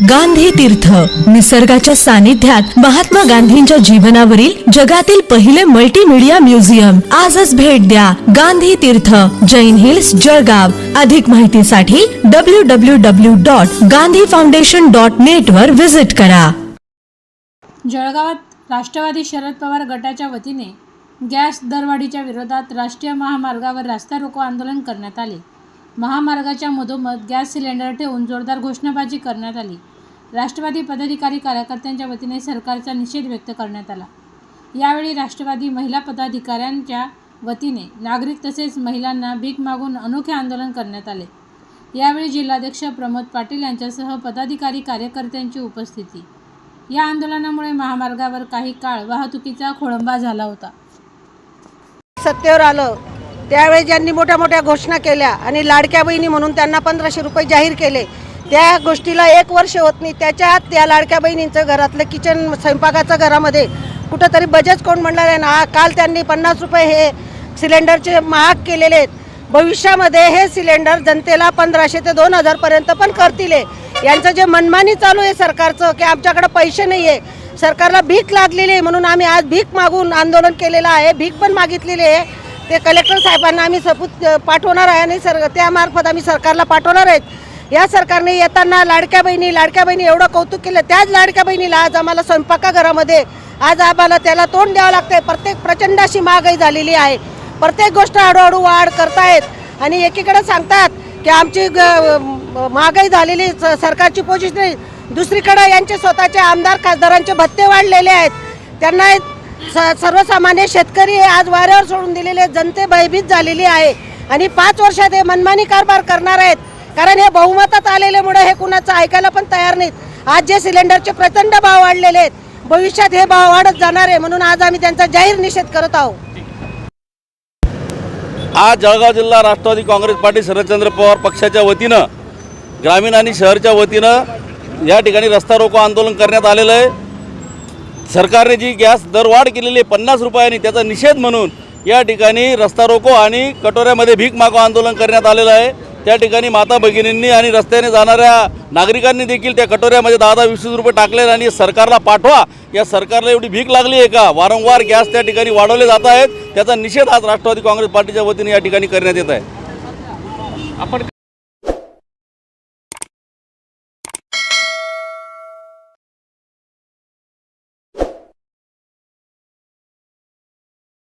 गांधी तीर्थ. निसर्गाच्या सानिध्यात महात्मा गांधींच्या जीवनावरील जगातील पहिले मल्टीमीडिया म्युझियम आजच भेट द्या गांधी तीर्थ. जैन हिल्स जळगाव. अधिक माहितीसाठी W W W dot Gandhi foundation dot net वर व्हिजिट करा. जळगावात राष्ट्रवादी शरद पवार गटाच्या वतीने गॅस दरवाढीच्या विरोधात राष्ट्रीय महामार्गावर रास्ता रोको आंदोलन करण्यात आले. महामार्गाच्या मधोमध गॅस सिलेंडर ठेवून जोरदार घोषणाबाजी करण्यात आली. राष्ट्रवादी पदाधिकारी कार्यकर्त्यांच्या वतीने सरकारचा निषेध व्यक्त करण्यात आला. यावेळी राष्ट्रवादी महिला पदाधिकाऱ्यांच्या वतीने नागरिक तसेच महिलांना भीक मागून अनोखे आंदोलन करण्यात आले. यावेळी जिल्हाध्यक्ष प्रमोद पाटील यांच्यासह पदाधिकारी कार्यकर्त्यांची उपस्थिती. या आंदोलनामुळे महामार्गावर काही काळ वाहतुकीचा खोळंबा झाला होता. सत्तेवर आलं. त्यावेळी ज्यांनी मोठ्या मोठ्या घोषणा केल्या आणि लाडक्या बहिणी म्हणून त्यांना पंधराशे रुपये जाहीर केले त्या गोष्टीला एक वर्ष होत नाही. त्याच्यात त्या लाडक्या बहिणींचं घरातलं किचन स्वयंपाकाचं घरामध्ये कुठंतरी बजेट कोण म्हणणार आहे ना? काल त्यांनी पन्नास रुपये हे सिलेंडरचे महाग केलेले आहेत. भविष्यामध्ये हे सिलेंडर जनतेला पंधराशे ते दोन हजारपर्यंत पण करतील यांचं जे मनमानी चालू आहे सरकारचं की आमच्याकडे पैसे नाही आहे. सरकारला भीक लागलेली आहे म्हणून आम्ही आज भीक मागून आंदोलन केलेलं आहे. भीक पण मागितलेली आहे. ते कलेक्टर साहेबांना आम्ही सबूत पाठवणार आहे आणि सर त्यामार्फत आम्ही सरकारला पाठवणार आहेत. या सरकारने येताना लाडक्या बहिणी लाडक्या बहिणी एवढं कौतुक केलं. त्याच लाडक्या बहिणीला आज आम्हाला स्वयंपाकाघरामध्ये आज आम्हाला त्याला तोंड द्यावं लागतंय. प्रत्येक प्रचंड अशी महागाई झालेली आहे. प्रत्येक गोष्ट हळूहळू वाढ करतायत. आणि एकीकडे सांगतात की आमची ग- महागाई झालेली स- सरकारची पोझिशन दुसरीकडं दुसरीकडे यांचे स्वतःचे आमदार खासदारांचे भत्ते वाढलेले आहेत. त्यांना स- सर्वसामान्य शेतकरी हे आज वाऱ्यावर सोडून दिलेले आहेत. जनते भयभीत झालेली आहे. आणि पाच वर्षात हे मनमानी कारभार करणार आहेत. कारण हे बहुमतात आलेल्यामुळे हे कुणाचं ऐकायला पण तयार नाहीत. आज जे सिलेंडरचे प्रचंड भाव वाढलेले आहेत भविष्यात हे भाव वाढत जाणार आहे म्हणून आज आम्ही त्यांचा जाहीर निषेध करत आहोत. आज जळगाव जिल्हा राष्ट्रवादी काँग्रेस पार्टी शरदचंद्र पवार पक्षाच्या वतीनं ग्रामीण आणि शहरच्या वतीनं या ठिकाणी रस्ता रोको आंदोलन करण्यात आलेलं आहे. सरकारने जी गॅस दरवाढ केलेली आहे पन्नास रुपयांनी त्याचा निषेध म्हणून या ठिकाणी रस्ता रोको आणि कटोऱ्यामध्ये भीक मागो आंदोलन करण्यात आलेलं आहे. त्या ठिकाणी माता भगिनींनी आणि रस्त्याने जाणाऱ्या नागरिकांनी देखील त्या कटोऱ्यामध्ये दहा दहा वीस वीस रुपये टाकले आणि सरकारला पाठवा. या सरकारला एवढी भीक लागली आहे का? वारंवार गॅस त्या ठिकाणी वाढवले जात आहेत. त्याचा निषेध आज राष्ट्रवादी काँग्रेस पार्टीच्या वतीने या ठिकाणी करण्यात येत आहे. आपण